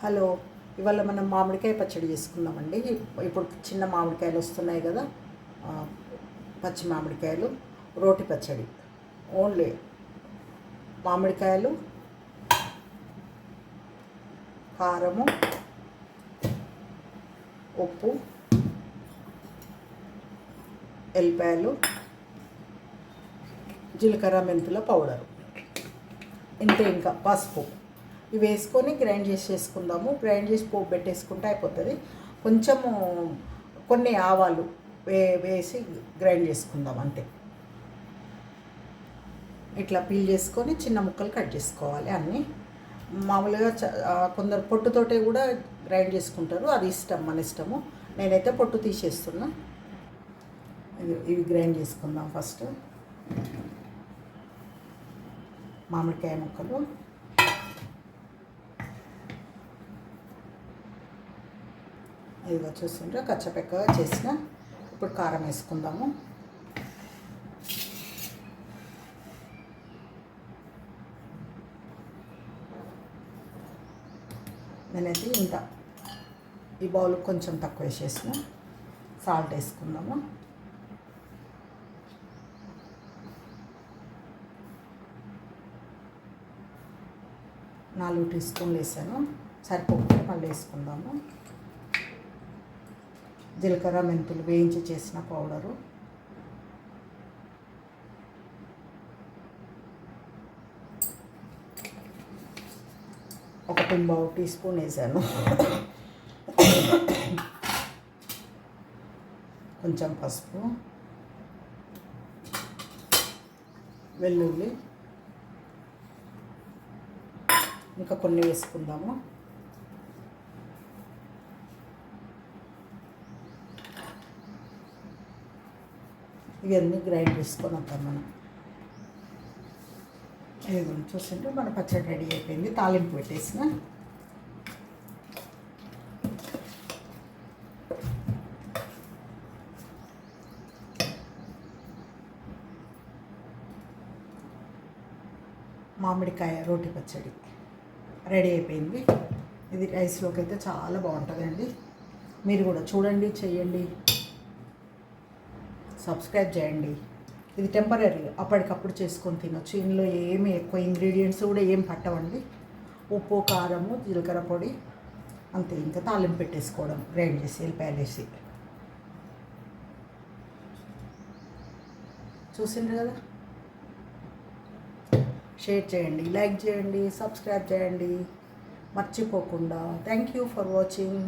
Hello ఇవాళ మనం మామిడికాయ పచ్చడి చేసుకుందామండి. ఇప్పుడు చిన్న మామిడికాయలు వస్తున్నాయి కదా పచ్చి మామిడికాయలు రోటి పచ్చడి. ఓన్లీ మామిడికాయలు కారము ఉప్పు ఎల్లిపాయలు జీలకర్ర మెంతుల పౌడర్. ఇంతే ఇంకా పసుపు. ఇవి వేసుకొని గ్రైండ్ చేసి చేసుకుందాము. గ్రైండ్ చేసి పోపు పెట్టేసుకుంటే అయిపోతుంది. కొంచెము కొన్ని ఆవాలు వే వేసి గ్రైండ్ చేసుకుందాం అంతే. ఇట్లా పీల్ చేసుకొని చిన్న ముక్కలు కట్ చేసుకోవాలి అన్నీ. మామూలుగా చ కొందరు పొట్టుతోటే కూడా గ్రైండ్ చేసుకుంటారు. అది ఇష్టం మన ఇష్టము. నేనైతే పొట్టు తీసేస్తున్నా. ఇవి గ్రైండ్ చేసుకుందాం ఫస్ట్. మామిడికాయ ముక్కలు. ఇదిగో చూస్తుంటే కచ్చపెక్కగా చేసిన. ఇప్పుడు కారం వేసుకుందాము. నేనైతే ఇంత ఈ బౌల్ కొంచెం తక్కువ వేసేసిన. సాల్ట్ వేసుకుందాము. నాలుగు టీ స్పూన్లు వేసాను. సరిపోతే మళ్ళీ వేసుకుందాము. జీలకర్ర మెంతులు వేయించి చేసిన పౌడరు. ఒక పింబావు టీ స్పూన్ వేసాను. కొంచెం పసుపు. వెల్లుల్లి. ఇంకా కొన్ని వేసుకుందాము. ఇవన్నీ గ్రైండ్ చేసుకొని వద్దాం మనం. ఇది చూస్తుంటే మన పచ్చడి రెడీ అయిపోయింది. తాలింపు పెట్టేసిన. మామిడికాయ రోటి పచ్చడి రెడీ అయిపోయింది. ఇది రైస్లోకి అయితే చాలా బాగుంటుందండి. మీరు కూడా చూడండి చేయండి సబ్స్క్రైబ్ చేయండి. ఇది టెంపరీ అప్పటికప్పుడు చేసుకొని తినొచ్చు. ఇందులో ఏమి ఎక్కువ ఇంగ్రీడియంట్స్ కూడా ఏం పట్టవండి. ఉప్పు కారము జీలకర్ర పొడి అంతే. ఇంకా తాలింపు పెట్టేసుకోవడం గ్రైండ్ చేసి వెళ్ళిపాయలు వేసి. చూసిండ్రు కదా? షేర్ చేయండి లైక్ చేయండి సబ్స్క్రైబ్ చేయండి. మర్చిపోకుండా. Thank you for watching.